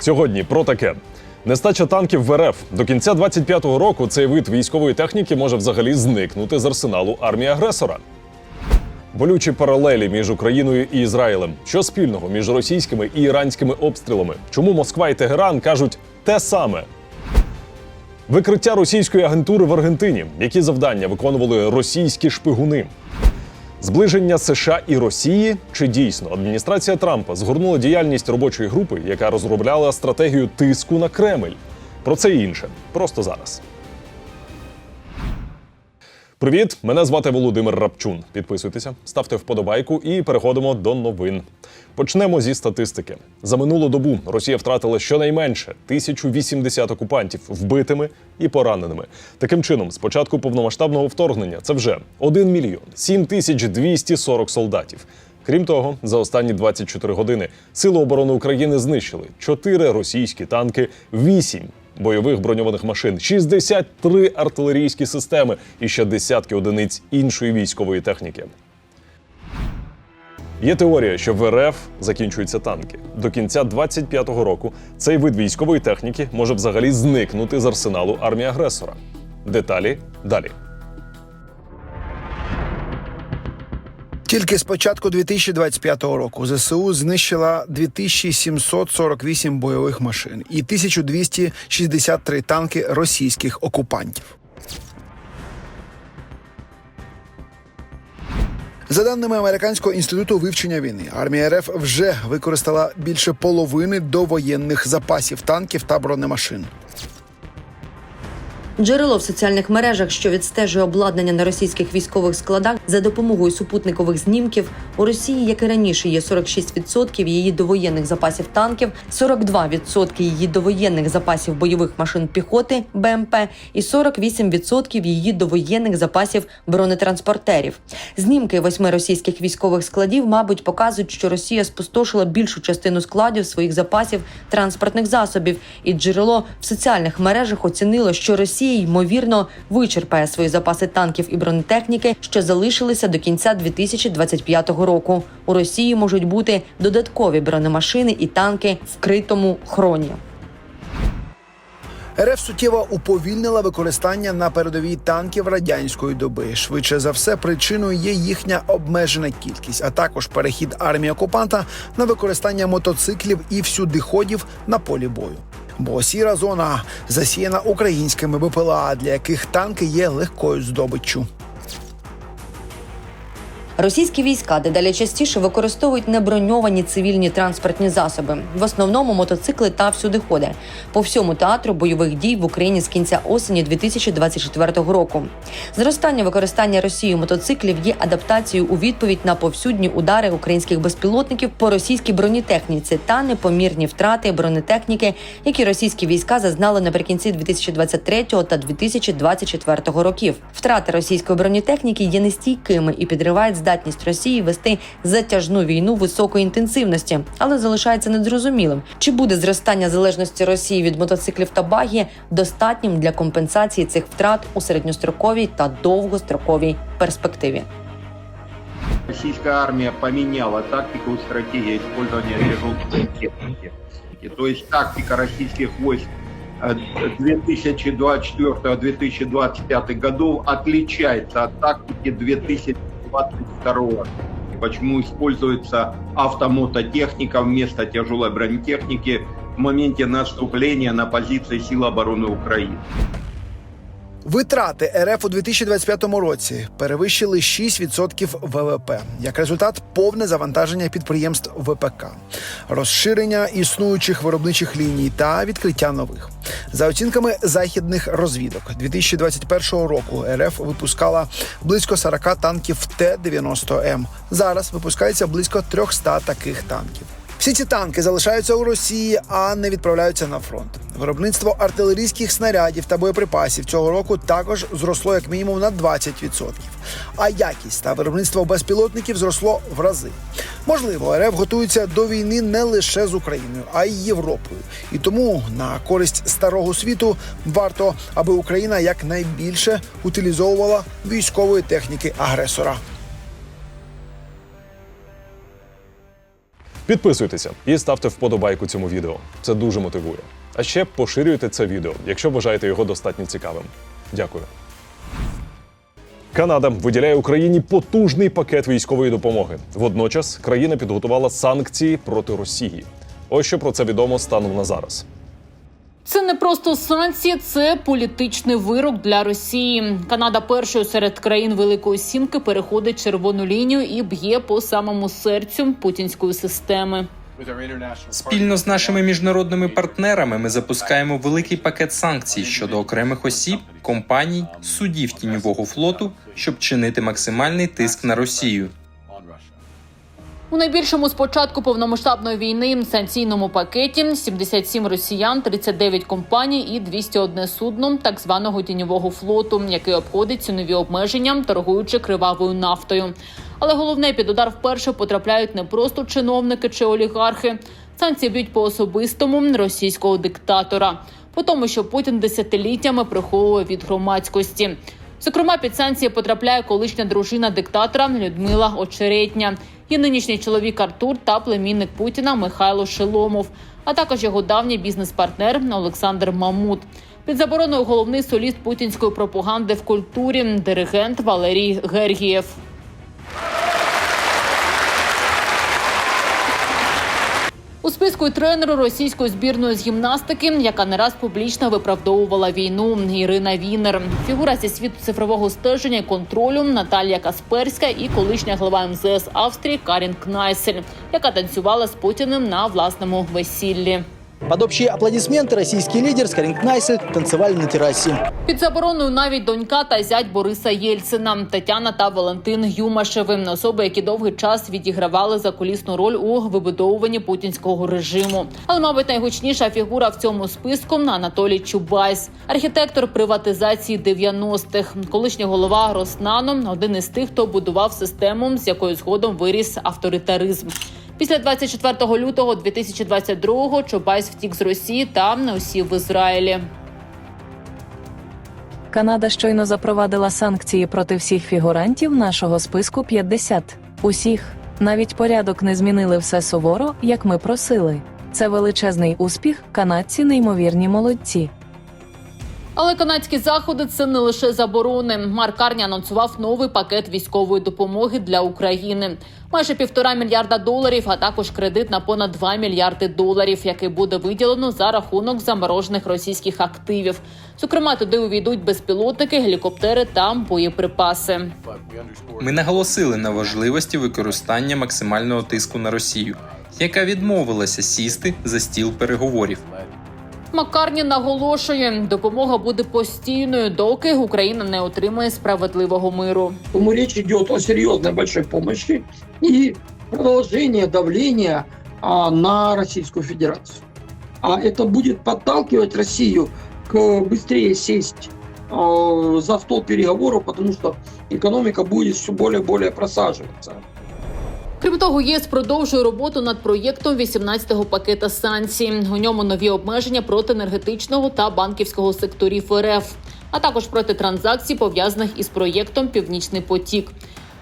Сьогодні про таке. Нестача танків в РФ до кінця 25-го року цей вид військової техніки може взагалі зникнути з арсеналу армії агресора. Болючі паралелі між Україною і Ізраїлем. Що спільного між російськими і іранськими обстрілами? Чому Москва і Тегеран кажуть те саме? Викриття російської агентури в Аргентині. Які завдання виконували російські шпигуни? Зближення США і Росії чи дійсно адміністрація Трампа згорнула діяльність робочої групи, яка розробляла стратегію тиску на Кремль? Про це і інше просто зараз. Привіт, мене звати Володимир Рапчун. Підписуйтеся, ставте вподобайку і переходимо до новин. Почнемо зі статистики. За минулу добу Росія втратила щонайменше 1080 окупантів вбитими і пораненими. Таким чином, з початку повномасштабного вторгнення це вже 1 мільйон 7240 солдатів. Крім того, за останні 24 години Сили оборони України знищили 4 російські танки, 8 бойових броньованих машин, 63 артилерійські системи і ще десятки одиниць іншої військової техніки. Є теорія, що в РФ закінчуються танки. До кінця 25-го року цей вид військової техніки може взагалі зникнути з арсеналу армії агресора. Деталі далі. Тільки з початку 2025 року ЗСУ знищила 2748 бойових машин і 1263 танки російських окупантів. За даними Американського інституту вивчення війни, армія РФ вже використала більше половини довоєнних запасів танків та бронемашин. Джерело в соціальних мережах, що відстежує обладнання на російських військових складах за допомогою супутникових знімків. У Росії, як і раніше, є 46% її довоєнних запасів танків, 42% її довоєнних запасів бойових машин піхоти БМП і 48% її довоєнних запасів бронетранспортерів. Знімки восьми російських військових складів, мабуть, показують, що Росія спустошила більшу частину складів своїх запасів транспортних засобів, і джерело в соціальних мережах оцінило, що Росія ймовірно вичерпає свої запаси танків і бронетехніки, що залишилися до кінця 2025 року. У Росії можуть бути додаткові бронемашини і танки в критому хроні. РФ суттєво уповільнила використання на передовій танків радянської доби. Швидше за все, причиною є їхня обмежена кількість, а також перехід армії окупанта на використання мотоциклів і всюдиходів на полі бою. Бо сіра зона засіяна українськими БПЛА, для яких танки є легкою здобиччю. Російські війська дедалі частіше використовують неброньовані цивільні транспортні засоби, в основному мотоцикли та всюдиходи, по всьому театру бойових дій в Україні з кінця осені 2024 року. Зростання використання Росією мотоциклів є адаптацією у відповідь на повсюдні удари українських безпілотників по російській бронетехніці та непомірні втрати бронетехніки, які російські війська зазнали наприкінці 2023 та 2024 років. Втрати російської бронетехніки є нестійкими і підривають здатність Росії вести затяжну війну високої інтенсивності, але залишається незрозумілим, чи буде зростання залежності Росії від мотоциклів та багі достатнім для компенсації цих втрат у середньостроковій та довгостроковій перспективі. Российская армия поменяла тактику и стратегию использования тяжелой техники. То есть тактика российских войск э, 2024-2025 годов отличается от тактики 2022 Почему используется автомототехника вместо тяжелой бронетехники в моменте наступления на позиции сил обороны Украины? Витрати РФ у 2025 році перевищили 6% ВВП. Як результат, повне завантаження підприємств ВПК, розширення існуючих виробничих ліній та відкриття нових. За оцінками західних розвідок, 2021 року РФ випускала близько 40 танків Т-90М. Зараз випускається близько 300 таких танків. Всі ці танки залишаються у Росії, а не відправляються на фронт. Виробництво артилерійських снарядів та боєприпасів цього року також зросло як мінімум на 20%. А якість та виробництво безпілотників зросло в рази. Можливо, РФ готується до війни не лише з Україною, а й Європою. І тому на користь старого світу варто, аби Україна якнайбільше утилізовувала військової техніки агресора. Підписуйтеся і ставте вподобайку цьому відео. Це дуже мотивує. А ще поширюйте це відео, якщо вважаєте його достатньо цікавим. Дякую. Канада виділяє Україні потужний пакет військової допомоги. Водночас країна підготувала санкції проти Росії. Ось що про це відомо станом на зараз. Це не просто санкції, це політичний вирок для Росії. Канада першою серед країн Великої Сімки переходить червону лінію і б'є по самому серцю путінської системи. Спільно з нашими міжнародними партнерами ми запускаємо великий пакет санкцій щодо окремих осіб, компаній, судів тіньового флоту, щоб чинити максимальний тиск на Росію. У найбільшому з початку повномасштабної війни санкційному пакеті 77 росіян, 39 компаній і 201 судно так званого тіньового флоту, який обходить цінові обмеження, торгуючи кривавою нафтою. Але головне під удар вперше потрапляють не просто чиновники чи олігархи. Санкції б'ють по особистому російського диктатора, по тому, що Путін десятиліттями приховує від громадськості. Зокрема, під санкції потрапляє колишня дружина диктатора Людмила Очеретня, і нинішній чоловік Артур та племінник Путіна Михайло Шеломов, а також його давній бізнес-партнер Олександр Мамут. Під забороною головний соліст путінської пропаганди в культурі диригент Валерій Гергієв. Списку й тренеру російської збірної з гімнастики, яка не раз публічно виправдовувала війну. Ірина Вінер, фігура зі світу цифрового стеження і контролю Наталія Касперська і колишня глава МЗС Австрії Карін Кнайсель, яка танцювала з Путіним на власному весіллі. Под общие аплодисменты российский лидер Скорин Кнайсель танцевали на террасе. Під забороною навіть донька та зять Бориса Єльцина, Тетяна та Валентин Юмашеви, особи, які довгий час відігравали закулісну роль у вибудовуванні путінського режиму. Але, мабуть, найгучніша фігура в цьому списку Анатолій Чубайс, архітектор приватизації 90-х, колишній голова Роснану, один із тих, хто будував систему, з якою згодом виріс авторитаризм. Після 24 лютого 2022-го Чубайс втік з Росії та осів в Ізраїлі. Канада щойно запровадила санкції проти всіх фігурантів нашого списку 50. Усіх. Навіть порядок не змінили все суворо, як ми просили. Це величезний успіх, канадці неймовірні молодці. Але канадські заходи це не лише заборони. Марк Карні анонсував новий пакет військової допомоги для України. Майже півтора мільярда доларів, а також кредит на понад 2 мільярди доларів, який буде виділено за рахунок заморожених російських активів. Зокрема, туди увійдуть безпілотники, гелікоптери та боєприпаси. Ми наголосили на важливості використання максимального тиску на Росію, яка відмовилася сісти за стіл переговорів. Маккарні наголошує, допомога буде постійною, доки Україна не отримає справедливого миру. Поэтому речь идет о серьезной большой помощи и продолжении давления а, на Российскую Федерацию. А это будет подталкивать Россию к быстрее сесть а, за стол переговоров, потому что экономика будет все более и более просаживаться. Крім того, ЄС продовжує роботу над проєктом 18-го пакета санкцій. У ньому нові обмеження проти енергетичного та банківського секторів РФ, а також проти транзакцій, пов'язаних із проєктом Північний потік.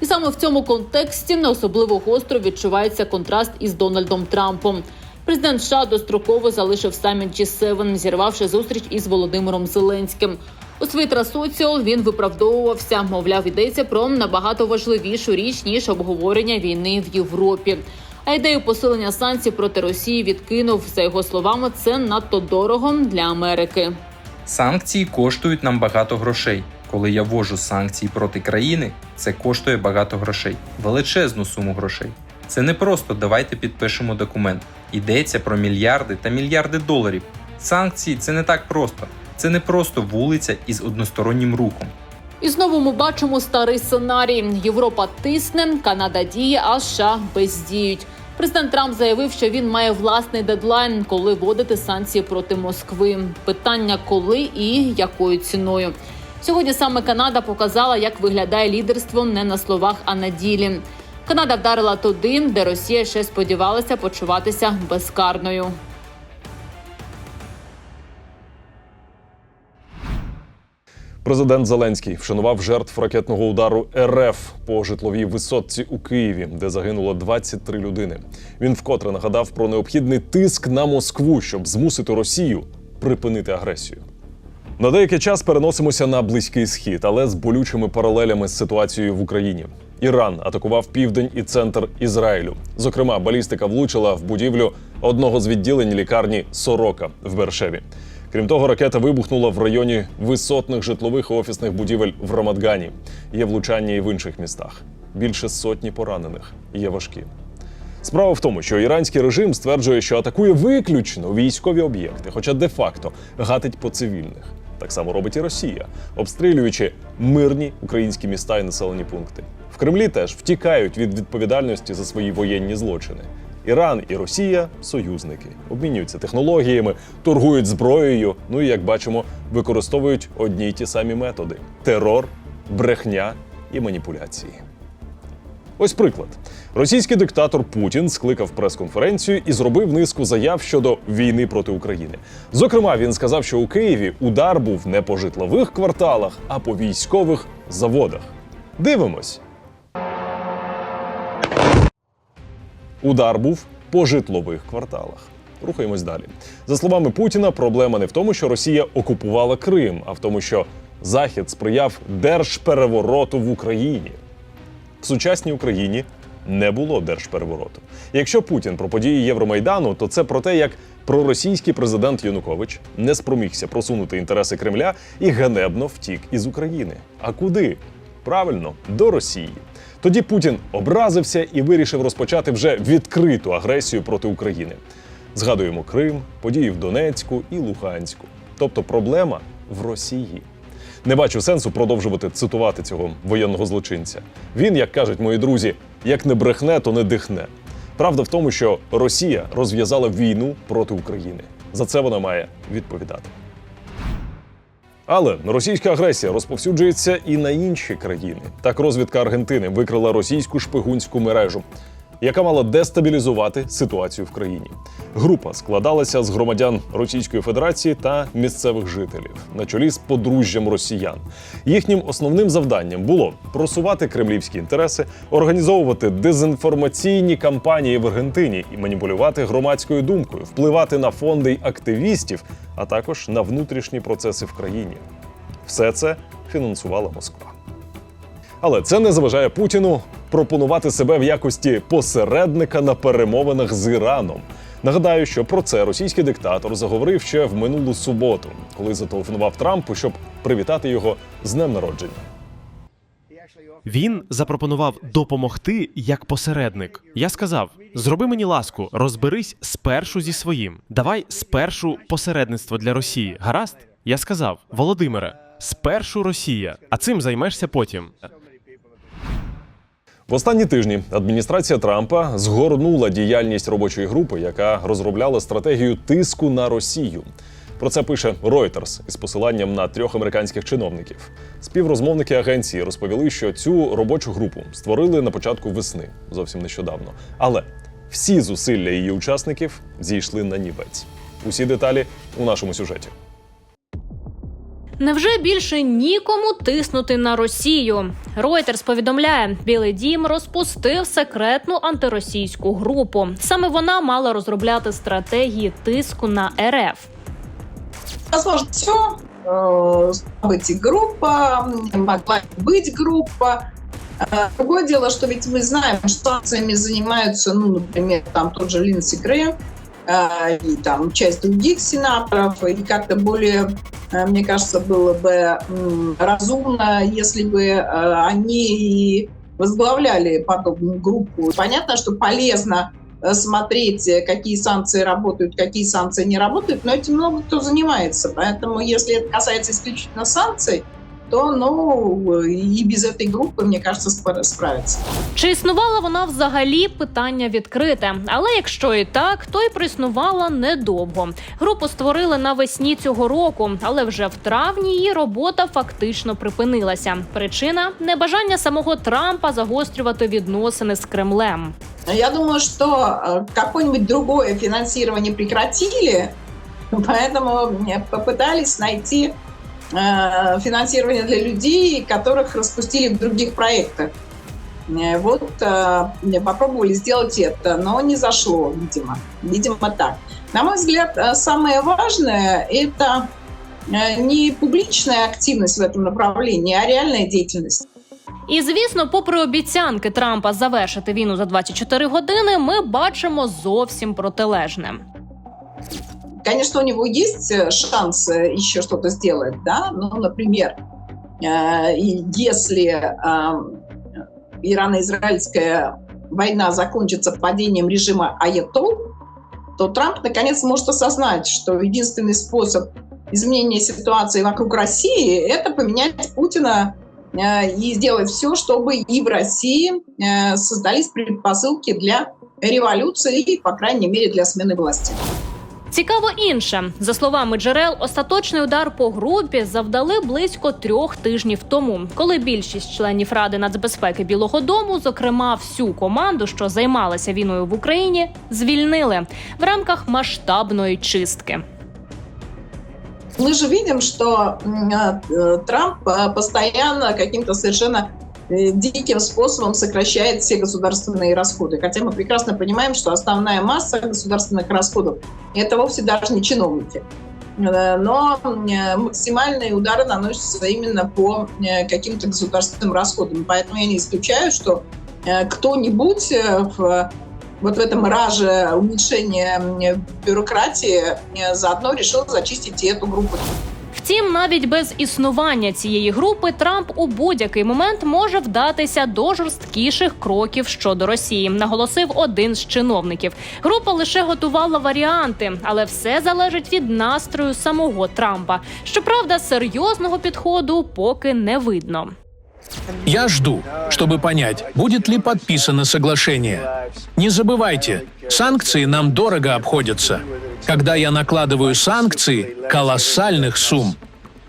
І саме в цьому контексті не особливо гостро відчувається контраст із Дональдом Трампом. Президент США достроково залишив саміт G7, зірвавши зустріч із Володимиром Зеленським. У Твіттера Соціал він виправдовувався, мовляв, йдеться про набагато важливішу річ ніж обговорення війни в Європі. А ідею посилення санкцій проти Росії відкинув за його словами. Це надто дорого для Америки. Санкції коштують нам багато грошей. Коли я ввожу санкції проти країни, це коштує багато грошей, величезну суму грошей. Це не просто давайте підпишемо документ. Йдеться про мільярди та мільярди доларів. Санкції це не так просто. Це не просто вулиця із одностороннім рухом. І знову ми бачимо старий сценарій: Європа тисне, Канада діє, а США бездіють. Президент Трамп заявив, що він має власний дедлайн, коли вводити санкції проти Москви. Питання коли і якою ціною. Сьогодні саме Канада показала, як виглядає лідерство не на словах, а на ділі. Канада вдарила туди, де Росія ще сподівалася почуватися безкарною. Президент Зеленський вшанував жертв ракетного удару РФ по житловій висотці у Києві, де загинуло 23 людини. Він вкотре нагадав про необхідний тиск на Москву, щоб змусити Росію припинити агресію. На деякий час переносимося на близький схід, але з болючими паралелями з ситуацією в Україні. Іран атакував південь і центр Ізраїлю. Зокрема, балістика влучила в будівлю одного з відділень лікарні Сорока в Бершеві. Крім того, ракета вибухнула в районі висотних житлових і офісних будівель в Рамадгані. Є влучання і в інших містах. Більше сотні поранених є важкі. Справа в тому, що іранський режим стверджує, що атакує виключно військові об'єкти, хоча де-факто гатить по цивільних. Так само робить і Росія, обстрілюючи мирні українські міста і населені пункти. В Кремлі теж втікають від відповідальності за свої воєнні злочини. Іран і Росія союзники, обмінюються технологіями, торгують зброєю. Ну і як бачимо, використовують одні й ті самі методи: терор, брехня і маніпуляції. Ось приклад: російський диктатор Путін скликав прес-конференцію і зробив низку заяв щодо війни проти України. Зокрема, він сказав, що у Києві удар був не по житлових кварталах, а по військових заводах. Дивимось. Удар був по житлових кварталах. Рухаємось далі. За словами Путіна, проблема не в тому, що Росія окупувала Крим, а в тому, що Захід сприяв держперевороту в Україні. В сучасній Україні не було держперевороту. Якщо Путін про події Євромайдану, то це про те, як проросійський президент Янукович не спромігся просунути інтереси Кремля і ганебно втік із України. А куди? Правильно, до Росії. Тоді Путін образився і вирішив розпочати вже відкриту агресію проти України. Згадуємо Крим, події в Донецьку і Луганську. Тобто проблема в Росії. Не бачу сенсу продовжувати цитувати цього воєнного злочинця. Він, як кажуть мої друзі, як не брехне, то не дихне. Правда в тому, що Росія розв'язала війну проти України. За це вона має відповідати. Але російська агресія розповсюджується і на інші країни. Так, розвідка Аргентини викрила російську шпигунську мережу, яка мала дестабілізувати ситуацію в країні. Група складалася з громадян Російської Федерації та місцевих жителів на чолі з подружжям росіян. Їхнім основним завданням було просувати кремлівські інтереси, організовувати дезінформаційні кампанії в Аргентині і маніпулювати громадською думкою, впливати на фонди й активістів, а також на внутрішні процеси в країні. Все це фінансувала Москва. Але це не заважає Путіну пропонувати себе в якості посередника на перемовинах з Іраном. Нагадаю, що про це російський диктатор заговорив ще в минулу суботу, коли зателефонував Трампу, щоб привітати його з днем народження. Він запропонував допомогти як посередник. Я сказав: зроби мені ласку, розберись спершу зі своїм. Давай спершу посередництво для Росії. Гаразд? Я сказав, Володимире, спершу Росія, а цим займешся потім. В останні тижні адміністрація Трампа згорнула діяльність робочої групи, яка розробляла стратегію тиску на Росію. Про це пише Reuters із посиланням на трьох американських чиновників. Співрозмовники агенції розповіли, що цю робочу групу створили на початку весни, зовсім нещодавно. Але всі зусилля її учасників зійшли на нівець. Усі деталі у нашому сюжеті. Невже більше нікому тиснути на Росію? Reuters повідомляє, Білий Дім розпустив секретну антиросійську групу. Саме вона мала розробляти стратегії тиску на РФ. Возможно, все. Быть и группа, могла быть группа. Э, Другое дело, что ведь мы знаем, что санкциями занимаются, ну, например, там тот же Линдси Грэм, э, и там часть других сенаторов, и как-то более, э, мне кажется, было бы разумно, если бы э, они возглавляли подобную группу. Понятно, что полезно э, смотреть, какие санкции работают, какие санкции не работают, но этим много кто занимается. Поэтому, если это касается исключительно санкций, то ну, и без этой группы, мне кажется, спра- справиться. Чи існувала вона взагалі питання відкрите? Але якщо і так, то й проіснувала недовго. Групу створили навесні цього року, але вже в травні її робота фактично припинилася. Причина небажання самого Трампа загострювати відносини з Кремлем. Я думаю, что э, какое-нибудь другое финансирование прекратили, поэтому э, попытались найти э, финансирование для людей, которых распустили в других проектах. Э, Вот э, попробовали сделать это, но не зашло, видимо. Видимо, так. На мой взгляд, э, самое важное – это э, не публичная активность в этом направлении, а реальная деятельность. І звісно, попри обіцянки Трампа завершити війну за 24 години, ми бачимо зовсім протилежне. Конечно, у него есть э, шанс э, еще что-то сделать, да, ну, например, э, если ирано-израильская война закончится падением режима Аятол, то Трамп наконец может осознать, что единственный способ изменения ситуации вокруг России – это поменять Путина и сделать все, чтобы и в России создались предпосылки для революции и, по крайней мере, для смены власти. Цікаво інше. За словами джерел, остаточний удар по групі завдали близько трьох тижнів тому, коли більшість членів Ради нацбезпеки Білого Дому, зокрема всю команду, що займалася війною в Україні, звільнили в рамках масштабної чистки. Мы же видим, что м, э, Трамп э, постоянно каким-то совершенно э, диким способом сокращает все государственные расходы. Хотя мы прекрасно понимаем, что основная масса государственных расходов – это вовсе даже не чиновники. Э, Но э, максимальные удары наносятся именно по э, каким-то государственным расходам. Поэтому я не исключаю, что э, кто-нибудь э, в вот в этом раже уменьшения бюрократии э, заодно решил зачистить и эту группу. Втім, навіть без існування цієї групи Трамп у будь-який момент може вдатися до жорсткіших кроків щодо Росії, наголосив один з чиновників. Група лише готувала варіанти, але все залежить від настрою самого Трампа. Щоправда, серйозного підходу поки не видно. Я жду, чтобы понять, будет ли подписано соглашение. Не забывайте, санкции нам дорого обходятся Когда я накладываю санкции колоссальных сумм,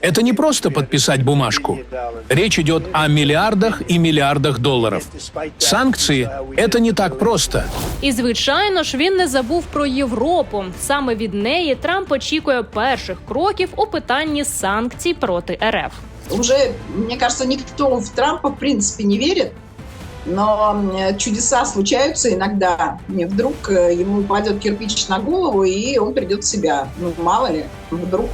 это не просто подписать бумажку. Речь идет о миллиардах и миллиардах долларов. Санкции – это не так просто. І звичайно ж він не забув про Європу. Саме від неї Трамп очікує перших кроків у питанні санкцій проти РФ. Уже, мне кажется, никто в Трампа в принципе не верит, но м, чудеса случаются иногда. И вдруг э, ему упадет кирпич на голову, и он придет в себя. Ну, мало ли, вдруг.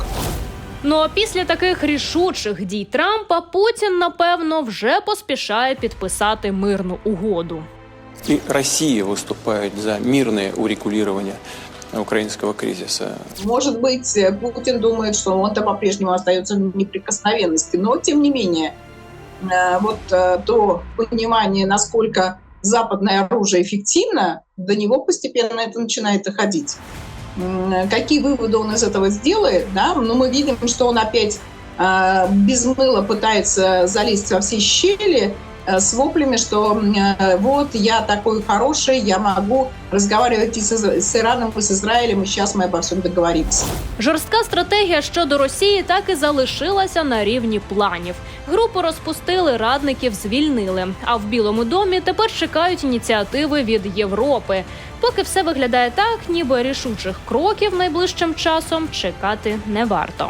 Ну а після таких рішучих дій Трампа Путін, напевно, вже поспішає підписати мирну угоду. И Россия выступает за мирное урегулирование украинского кризиса. Может быть, э, Путин думает, что он-то по-прежнему остается в неприкосновенности, но тем не менее, э, вот э, то понимание, насколько западное оружие эффективно, до него постепенно это начинает доходить. Какие выводы он из этого сделает, да? Ну, мы видим, что он опять э, без мыла пытается залезть во все щели э, с воплями, что э, вот я такой хороший, я могу разговаривать и с, с Ираном, и с Израилем, и сейчас обо всем договоримся. Жорстка стратегія щодо Росії так і залишилася на рівні планів. Групу розпустили, радників звільнили. А в Білому домі тепер чекають ініціативи від Європи. Поки все виглядає так, ніби рішучих кроків найближчим часом чекати не варто.